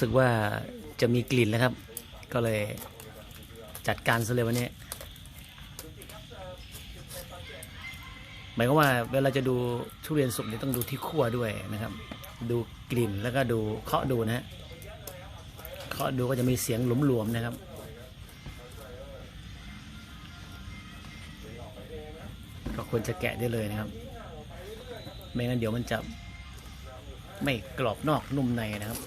สึกว่าจะมีกลิ่นแล้วครับ ก็เลยจัดการซะเลยวันนี้หมายความว่าเวลาจะดูทุเรียนสุกเนี่ยต้องดูที่ขั้วด้วยนะครับ ดูกลิ่นแล้วก็ดูเคาะดูนะฮะเคาะดูก็จะมีเสียงหลวมๆนะครับก็ควรจะแกะได้เลยนะครับ ไม่งั้นเดี๋ยวมันจะไม่กรอบนอกนุ่มในนะครับ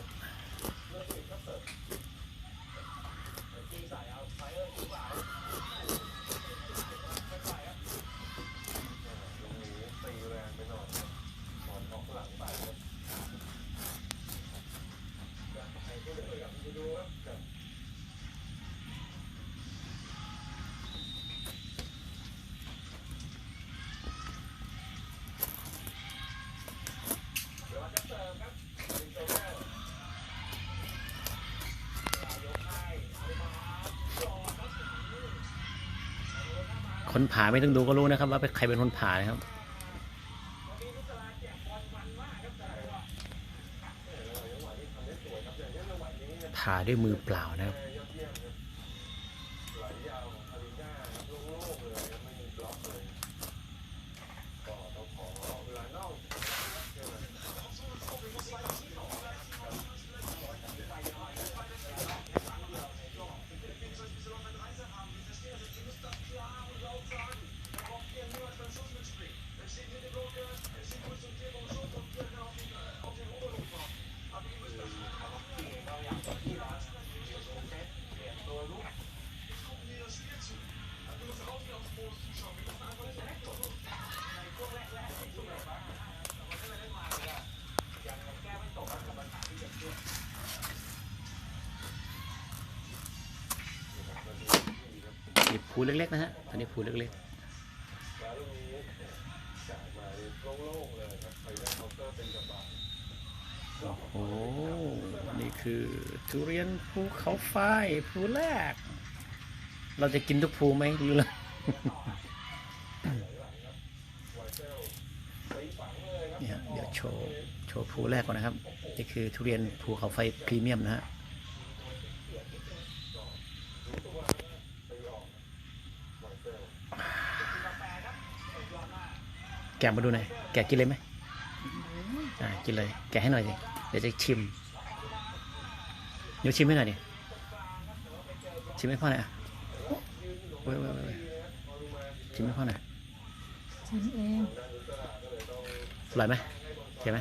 คนผ่าไม่ต้องดูก็รู้นะครับ ว่าเป็นใครเป็นคนผ่านะครับผ่าด้วยมือเปล่านะครับ เล็กๆนะฮะอันนี้ภูเล็กๆโอ้โหนี่คือทุเรียนภูเขาไฟภูแรก เราจะกินทุกภูไหมหรือเราเนี่ยเดี๋ยวโชว์โชว์ภูแรกก่อนนะครับ นี่คือทุเรียนภูเขาไฟพรีเมียมนะฮะ กะมาดูหน่อยแกะกินเลยไหมอ่ากินเลย แกะให้หน่อยสิเดี๋ยวจะชิมเดี๋ยวชิมให้หน่อยดิชิมให้พ่อหน่อยอะเว้ยเว้ยเว้ยเว้ยชิมให้พ่อหน่อยฉันเองอร่อยไหมเค็มไหม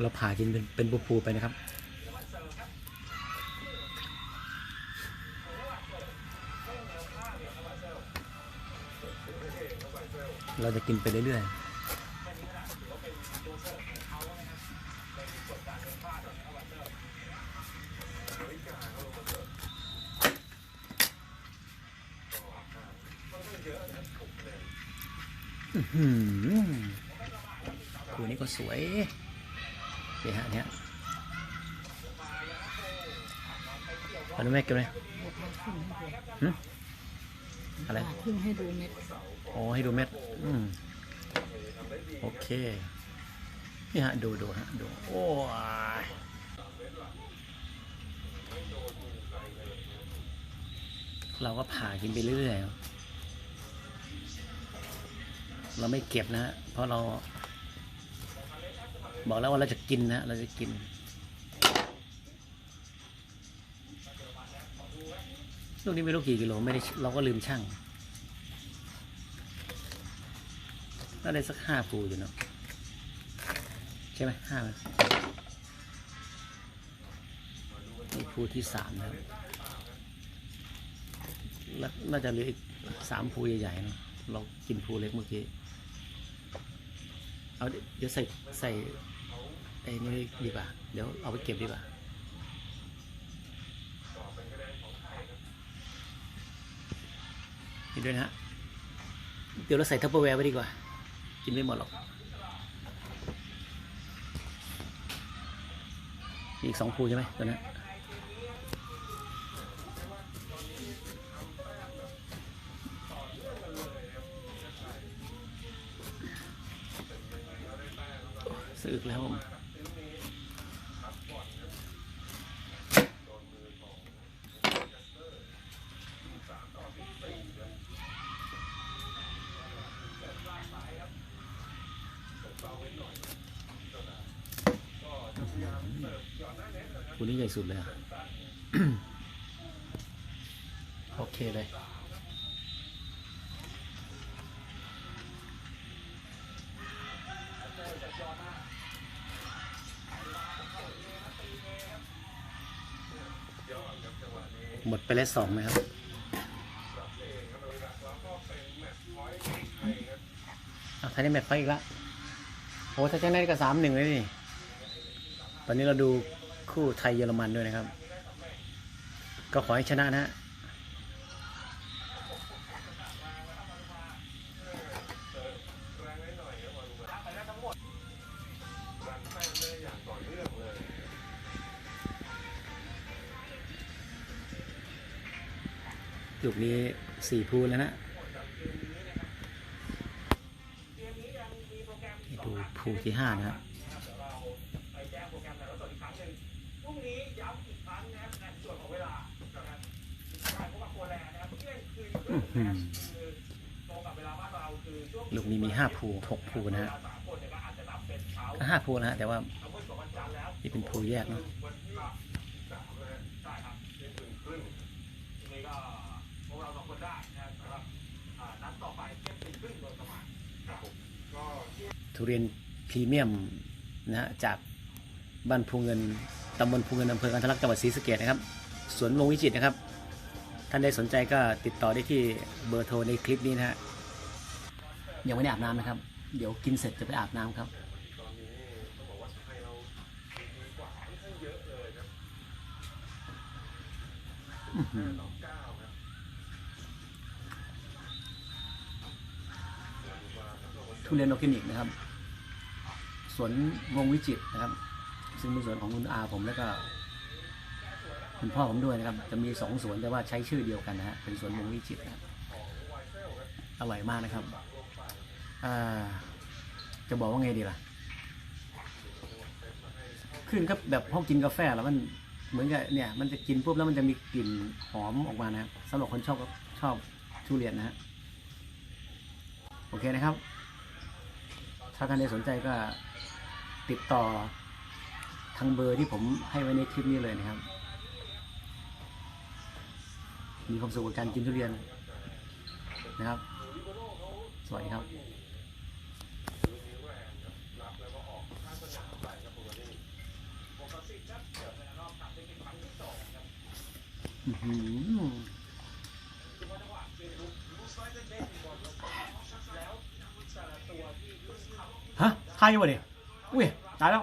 เราผ่ากินเป็นเป็นปูๆไปนะครับเราจะกินไปเรื่อยๆอื้อหือคู่นี้ก็สวย นี่ฮะเนี่ยเอาดูแม่เก็บเลยหึอะไรผ่าครึ่งให้ดูเม็ดโอ้ให้ดูเม็ด อืมโอเค นี่ฮะ ดูดูฮะ ดู โอ้ยเราก็ผ่ากินไปเรื่อยๆเราไม่เก็บนะฮะ เพราะเรา บอกแล้วว่าเราจะกินนะ เราจะกิน ลูกนี้ไม่รู้กี่กิโลไม่ได้เราก็ลืมช่างน่าได้สักห้าฟูอยู่เนาะใช่ไหมห้าไหมภูที่สามแล้วแล้วน่าจะเหลืออีกสามฟูใหญ่ๆเนาะเรากินฟูเล็กเมื่อกี้ เอาเดี๋ยวเดี๋ยวใส่ใส่ ไอ้นี่ดีกว่า เดี๋ยวเอาไปเก็บดีกว่านี่ด้วยนะฮะ เดี๋ยวเราใส่ทัพเปอร์แวร์ไปดีกว่า กินไม่หมดหรอก อีกสองคูใช่ไหมตัวนั้นสะอึกแล้วผม คุณนี่ใหญ่สุดเลยอะโอเคเลยหมดไปแล้วสองไหมครับ อะไทยได้แมตช์ไปอีกละโอ้ถ้าชนะก็สามหนึ่งเลยนี่ ตอนนี้เราดูคู่ไทยเยอรมันด้วยนะครับ ก็ขอให้ชนะนะฮะลูกนี้สี่ภูแล้วนะดูภูที่ห้านะ งนี้ย้ำอีกครั้งนะครับในส่วนของเวลานะครับการพบกับโคแลนนะครับเที่ยงคืนครึ่งนครับคือตรงกับเวลาบ้านเราคือช่วงลูกมีมีห้าภูหกภูนะฮะก็ห้าภูนะฮะแต่ว่านี่เป็นภูแยกเนาะทุเรียนพรีเมียมนะจากบ้านภูเงิน ตำบลภูเงินอำเภอกันทลักจังหวัดศรีสะเกษนะครับ สวนลงวิจิตนะครับ ท่านใดสนใจก็ติดต่อได้ที่เบอร์โทรในคลิปนี้นะฮะยังไม่ได้อาบน้ำนะครับ เดี๋ยวกินเสร็จจะไปอาบน้ำครับทุเรียนออร์แกนิกนะครับ สวนวงวิจิตรนะครับ ซึ่งเป็นสวนของคุณอาผมแล้วก็ คุณพ่อผมด้วยนะครับ จะมีสองสวนแต่ว่าใช้ชื่อเดียวกันนะฮะเป็นสวนวงวิจิตรนะอร่อยมากนะครับจะบอกว่าไงดีล่ะ ขึ้นก็แบบห้องกินกาแฟแล้วมันเหมือนกับเนี่ยมันจะกินปุ๊บแล้วมันจะมีกลิ่นหอมออกมานะครับสำหรับคนชอบชอบทุเรียนนะฮะโอเคนะครับ ถ้าท่านใดสนใจก็ติดต่อ ทางเบอร์ที่ผมให้ไว้ในคลิปนี้เลยนะครับ มีความสุขกับการกินทุเรียนนะครับ สวัสดีครับฮะทายอยู่วะเนี่ยอุ้ยตายแล้ว